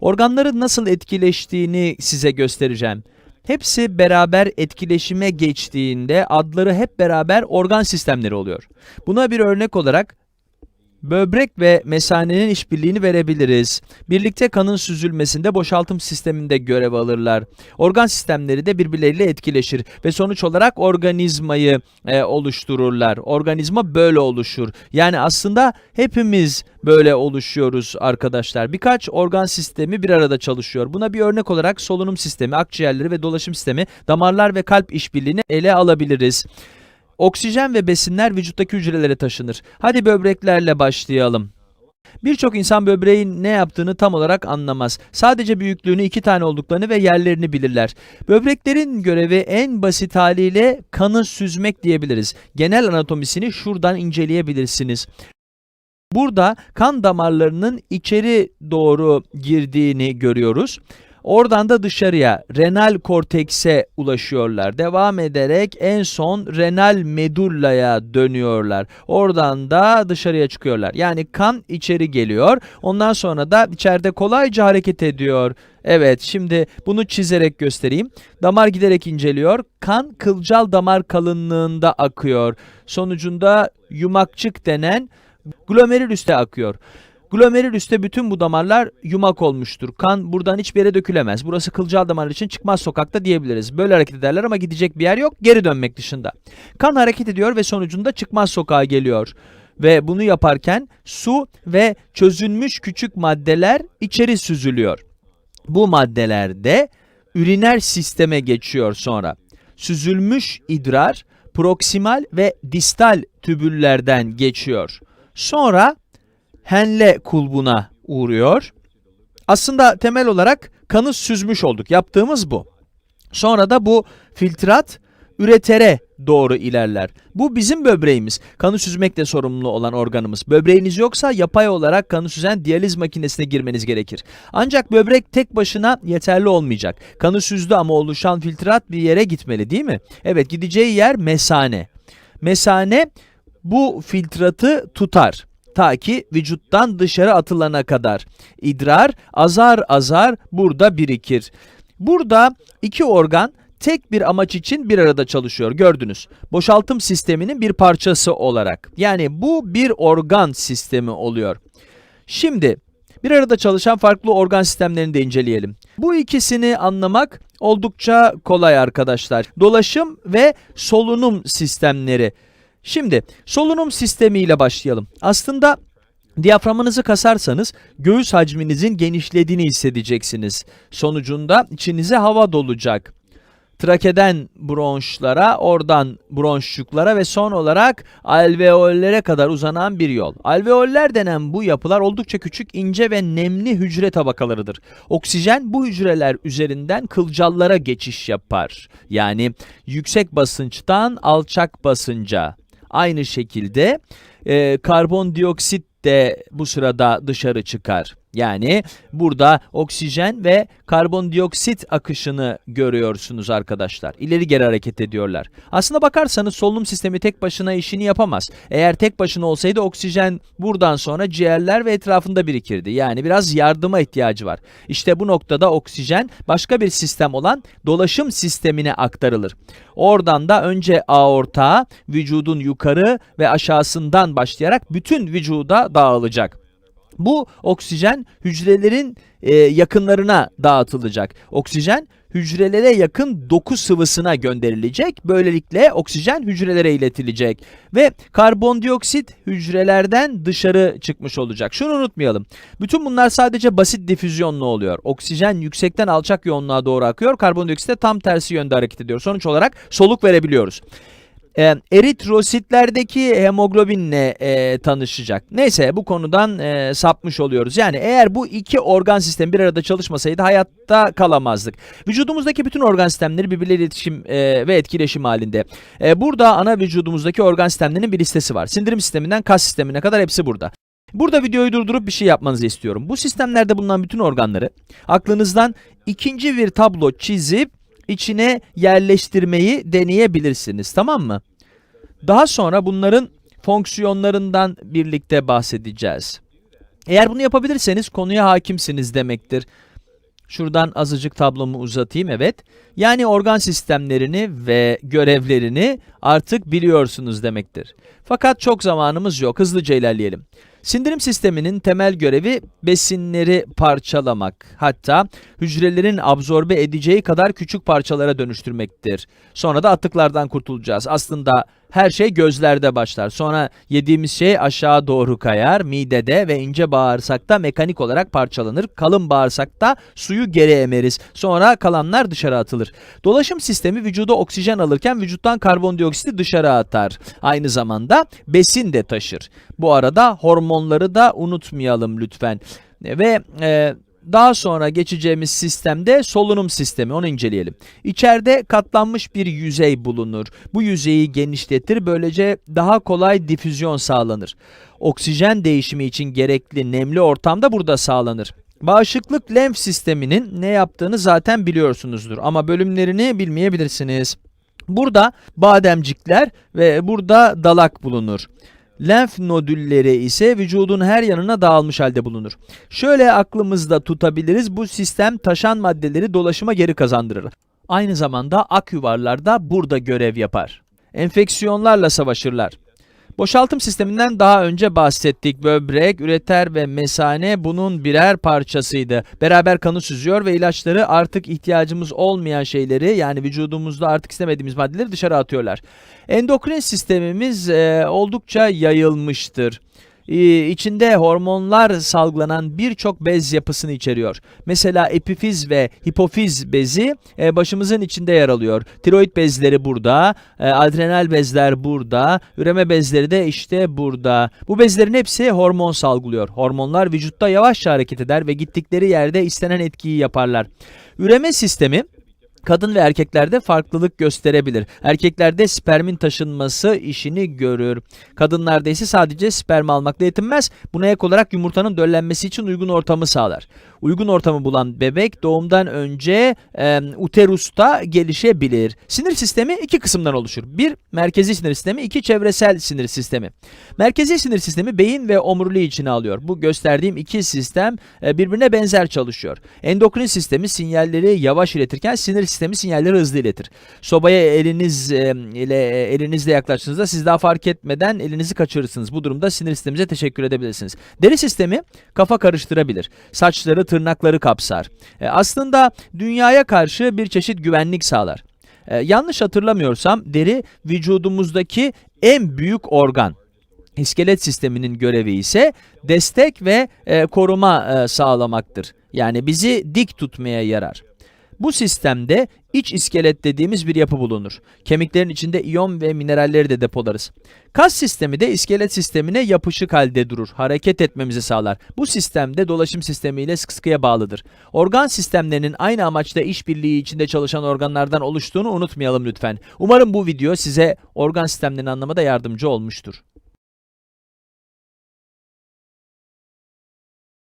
Organların nasıl etkileştiğini size göstereceğim. Hepsi beraber etkileşime geçtiğinde adları hep beraber organ sistemleri oluyor. Buna bir örnek olarak böbrek ve mesanenin işbirliğini verebiliriz. Birlikte kanın süzülmesinde boşaltım sisteminde görev alırlar. Organ sistemleri de birbirleriyle etkileşir ve sonuç olarak organizmayı e, oluştururlar. Organizma böyle oluşur. Yani aslında hepimiz böyle oluşuyoruz arkadaşlar. Birkaç organ sistemi bir arada çalışıyor. Buna bir örnek olarak solunum sistemi, akciğerleri ve dolaşım sistemi, damarlar ve kalp işbirliğini ele alabiliriz. Oksijen ve besinler vücuttaki hücrelere taşınır. Hadi böbreklerle başlayalım. Birçok insan böbreğin ne yaptığını tam olarak anlamaz. Sadece büyüklüğünü iki tane olduklarını ve yerlerini bilirler. Böbreklerin görevi en basit haliyle kanı süzmek diyebiliriz. Genel anatomisini şuradan inceleyebilirsiniz. Burada kan damarlarının içeri doğru girdiğini görüyoruz. Oradan da dışarıya renal kortekse ulaşıyorlar. Devam ederek en son renal medullaya dönüyorlar. Oradan da dışarıya çıkıyorlar. Yani kan içeri geliyor. Ondan sonra da içeride kolayca hareket ediyor. Evet şimdi bunu çizerek göstereyim. Damar giderek inceliyor. Kan kılcal damar kalınlığında akıyor. Sonucunda yumakçık denen glomerülüste akıyor. Glomerülüste bütün bu damarlar yumak olmuştur. Kan buradan hiçbir yere dökülemez. Burası kılcal damar için çıkmaz sokakta diyebiliriz. Böyle hareket ederler ama gidecek bir yer yok. Geri dönmek dışında. Kan hareket ediyor ve sonucunda çıkmaz sokağa geliyor. Ve bunu yaparken su ve çözülmüş küçük maddeler içeri süzülüyor. Bu maddeler de üriner sisteme geçiyor sonra. Süzülmüş idrar proksimal ve distal tübüllerden geçiyor. Sonra Henle kulbuna uğruyor. Aslında temel olarak kanı süzmüş olduk. Yaptığımız bu. Sonra da bu filtrat üretere doğru ilerler. Bu bizim böbreğimiz. Kanı süzmekle sorumlu olan organımız. Böbreğiniz yoksa yapay olarak kanı süzen diyaliz makinesine girmeniz gerekir. Ancak böbrek tek başına yeterli olmayacak. Kanı süzdü ama oluşan filtrat bir yere gitmeli değil mi? Evet gideceği yer mesane. Mesane bu filtratı tutar ta ki vücuttan dışarı atılana kadar. İdrar azar azar burada birikir. Burada iki organ tek bir amaç için bir arada çalışıyor gördünüz. Boşaltım sisteminin bir parçası olarak. Yani bu bir organ sistemi oluyor. Şimdi bir arada çalışan farklı organ sistemlerini de inceleyelim. Bu ikisini anlamak oldukça kolay arkadaşlar. Dolaşım ve solunum sistemleri. Şimdi solunum sistemiyle başlayalım. Aslında diyaframınızı kasarsanız göğüs hacminizin genişlediğini hissedeceksiniz. Sonucunda içinize hava dolacak. Trakeden bronşlara, oradan bronşçuklara ve son olarak alveollere kadar uzanan bir yol. Alveoller denen bu yapılar oldukça küçük, ince ve nemli hücre tabakalarıdır. Oksijen bu hücreler üzerinden kılcallara geçiş yapar. Yani yüksek basınçtan alçak basınca. Aynı şekilde e, karbondioksit de bu sırada dışarı çıkar. Yani burada oksijen ve karbondioksit akışını görüyorsunuz arkadaşlar. İleri geri hareket ediyorlar. Aslına bakarsanız solunum sistemi tek başına işini yapamaz. Eğer tek başına olsaydı oksijen buradan sonra ciğerler ve etrafında birikirdi. Yani biraz yardıma ihtiyacı var. İşte bu noktada oksijen başka bir sistem olan dolaşım sistemine aktarılır. Oradan da önce aorta, vücudun yukarı ve aşağısından başlayarak bütün vücuda dağılacak. Bu oksijen hücrelerin e, yakınlarına dağıtılacak. Oksijen hücrelere yakın doku sıvısına gönderilecek. Böylelikle oksijen hücrelere iletilecek ve karbondioksit hücrelerden dışarı çıkmış olacak. Şunu unutmayalım. Bütün bunlar sadece basit difüzyonla oluyor. Oksijen yüksekten alçak yoğunluğa doğru akıyor. Karbondioksit de tam tersi yönde hareket ediyor. Sonuç olarak soluk verebiliyoruz e, eritrositlerdeki hemoglobinle e, tanışacak. Neyse bu konudan e, sapmış oluyoruz. Yani eğer bu iki organ sistemi bir arada çalışmasaydı hayatta kalamazdık. Vücudumuzdaki bütün organ sistemleri birbirleriyle iletişim e, ve etkileşim halinde. E, burada ana vücudumuzdaki organ sistemlerinin bir listesi var. Sindirim sisteminden kas sistemine kadar hepsi burada. Burada videoyu durdurup bir şey yapmanızı istiyorum. Bu sistemlerde bulunan bütün organları aklınızdan ikinci bir tablo çizip içine yerleştirmeyi deneyebilirsiniz. Tamam mı? Daha sonra bunların fonksiyonlarından birlikte bahsedeceğiz. Eğer bunu yapabilirseniz konuya hakimsiniz demektir. Şuradan azıcık tablomu uzatayım evet. Yani organ sistemlerini ve görevlerini artık biliyorsunuz demektir. Fakat çok zamanımız yok. Hızlıca ilerleyelim. Sindirim sisteminin temel görevi besinleri parçalamak, hatta hücrelerin absorbe edeceği kadar küçük parçalara dönüştürmektir. Sonra da atıklardan kurtulacağız. Aslında her şey gözlerde başlar. Sonra yediğimiz şey aşağı doğru kayar, midede ve ince bağırsakta mekanik olarak parçalanır. Kalın bağırsakta suyu geri emeriz. Sonra kalanlar dışarı atılır. Dolaşım sistemi vücuda oksijen alırken vücuttan karbondioksiti dışarı atar. Aynı zamanda besin de taşır. Bu arada hormonları da unutmayalım lütfen. Ve e, daha sonra geçeceğimiz sistemde solunum sistemi, onu inceleyelim. İçeride katlanmış bir yüzey bulunur. Bu yüzeyi genişletir, böylece daha kolay difüzyon sağlanır. Oksijen değişimi için gerekli nemli ortam da burada sağlanır. Bağışıklık lenf sisteminin ne yaptığını zaten biliyorsunuzdur ama bölümlerini bilmeyebilirsiniz. Burada bademcikler ve burada dalak bulunur. Lenf nodülleri ise vücudun her yanına dağılmış halde bulunur. Şöyle aklımızda tutabiliriz. Bu sistem taşan maddeleri dolaşıma geri kazandırır. Aynı zamanda ak yuvarlar da burada görev yapar. Enfeksiyonlarla savaşırlar. Boşaltım sisteminden daha önce bahsettik. Böbrek, üreter ve mesane bunun birer parçasıydı. Beraber kanı süzüyor ve ilaçları artık ihtiyacımız olmayan şeyleri yani vücudumuzda artık istemediğimiz maddeleri dışarı atıyorlar. Endokrin sistemimiz e, oldukça yayılmıştır. Ee, içinde hormonlar salgılanan birçok bez yapısını içeriyor. Mesela epifiz ve hipofiz bezi e, başımızın içinde yer alıyor. Tiroid bezleri burada, e, adrenal bezler burada, üreme bezleri de işte burada. Bu bezlerin hepsi hormon salgılıyor. Hormonlar vücutta yavaşça hareket eder ve gittikleri yerde istenen etkiyi yaparlar. Üreme sistemi Kadın ve erkeklerde farklılık gösterebilir. Erkeklerde spermin taşınması işini görür. Kadınlarda ise sadece sperm almakla yetinmez. Buna ek olarak yumurtanın döllenmesi için uygun ortamı sağlar. Uygun ortamı bulan bebek doğumdan önce e, uterusta gelişebilir. Sinir sistemi iki kısımdan oluşur. Bir, merkezi sinir sistemi, iki çevresel sinir sistemi. Merkezi sinir sistemi beyin ve omuriliği içine alıyor. Bu gösterdiğim iki sistem e, birbirine benzer çalışıyor. Endokrin sistemi sinyalleri yavaş iletirken sinir sistemi sinyalleri hızlı iletir. Sobaya eliniz e, ile elinizle yaklaştığınızda siz daha fark etmeden elinizi kaçırırsınız. Bu durumda sinir sistemimize teşekkür edebilirsiniz. Deri sistemi kafa karıştırabilir. Saçları, tırnakları kapsar. E, aslında dünyaya karşı bir çeşit güvenlik sağlar. E, yanlış hatırlamıyorsam deri vücudumuzdaki en büyük organ. İskelet sisteminin görevi ise destek ve e, koruma e, sağlamaktır. Yani bizi dik tutmaya yarar. Bu sistemde iç iskelet dediğimiz bir yapı bulunur. Kemiklerin içinde iyon ve mineralleri de depolarız. Kas sistemi de iskelet sistemine yapışık halde durur. Hareket etmemizi sağlar. Bu sistemde dolaşım sistemiyle sıkı sıkıya bağlıdır. Organ sistemlerinin aynı amaçla işbirliği içinde çalışan organlardan oluştuğunu unutmayalım lütfen. Umarım bu video size organ sistemlerini anlamada yardımcı olmuştur.